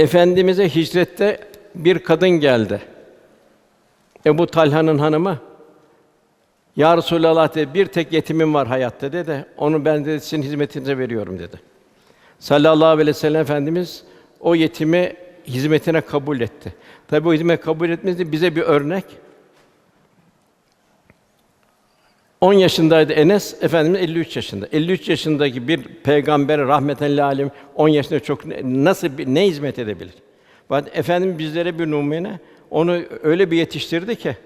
Efendimize hicrette bir kadın geldi. Ebu Talha'nın hanımı. Ya Resulallah dedi, bir tek yetimim var hayatta dedi. Onu ben de sizin hizmetinize veriyorum dedi. Sallallahu aleyhi ve sellem Efendimiz o yetimi hizmetine kabul etti. Tabi bu hizmet kabul etmesi bize bir örnek. 10 yaşındaydı Enes, Efendimiz 53 yaşında. 53 yaşındaki bir peygambere rahmeten alem 10 yaşında çok nasıl bir, ne hizmet edebilir? Fakat Efendimiz bizlere bir numune onu öyle bir yetiştirdi ki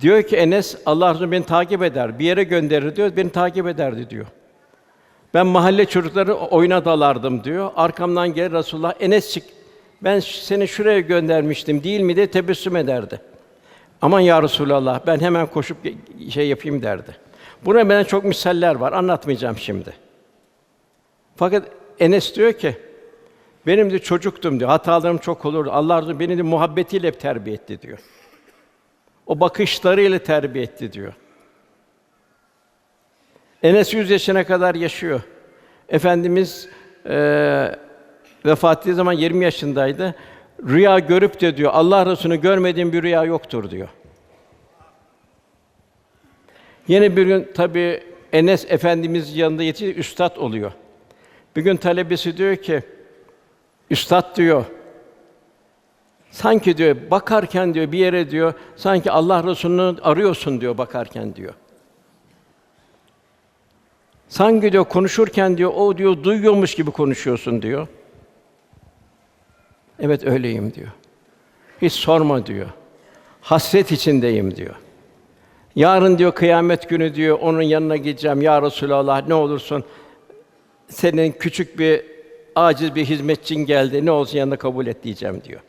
diyor ki Enes Allah Resulü beni takip eder. Bir yere gönderir diyor. Beni takip ederdi diyor. Ben mahalle çocukları oyuna dalardım diyor. Arkamdan gelir Resulullah Enes çık. Ben seni şuraya göndermiştim değil mi diye tebessüm ederdi. Aman ya Resulallah ben hemen koşup şey yapayım derdi. Buna benden çok misaller var. Anlatmayacağım şimdi. Fakat Enes diyor ki benim de çocuktum diyor. Hatalarım çok olurdu. Allah razı beni de muhabbetiyle terbiye etti diyor. O bakışlarıyla terbiye etti diyor. Enes 100 yaşına kadar yaşıyor. Efendimiz eee vefat ettiği zaman 20 yaşındaydı. Rüya görüp de diyor Allah Resulü'nü görmediğim bir rüya yoktur diyor. Yine bir gün tabi Enes Efendimiz yanında yetişti, üstad oluyor. Bir gün talebesi diyor ki, üstad diyor, sanki diyor bakarken diyor bir yere diyor, sanki Allah Resulü'nü arıyorsun diyor bakarken diyor. Sanki diyor konuşurken diyor o diyor duyuyormuş gibi konuşuyorsun diyor. Evet öyleyim diyor. Hiç sorma diyor. Hasret içindeyim diyor. Yarın diyor kıyamet günü diyor onun yanına gideceğim. Ya Resulallah ne olursun senin küçük bir aciz bir hizmetçin geldi. Ne olsun yanında kabul et diyeceğim diyor.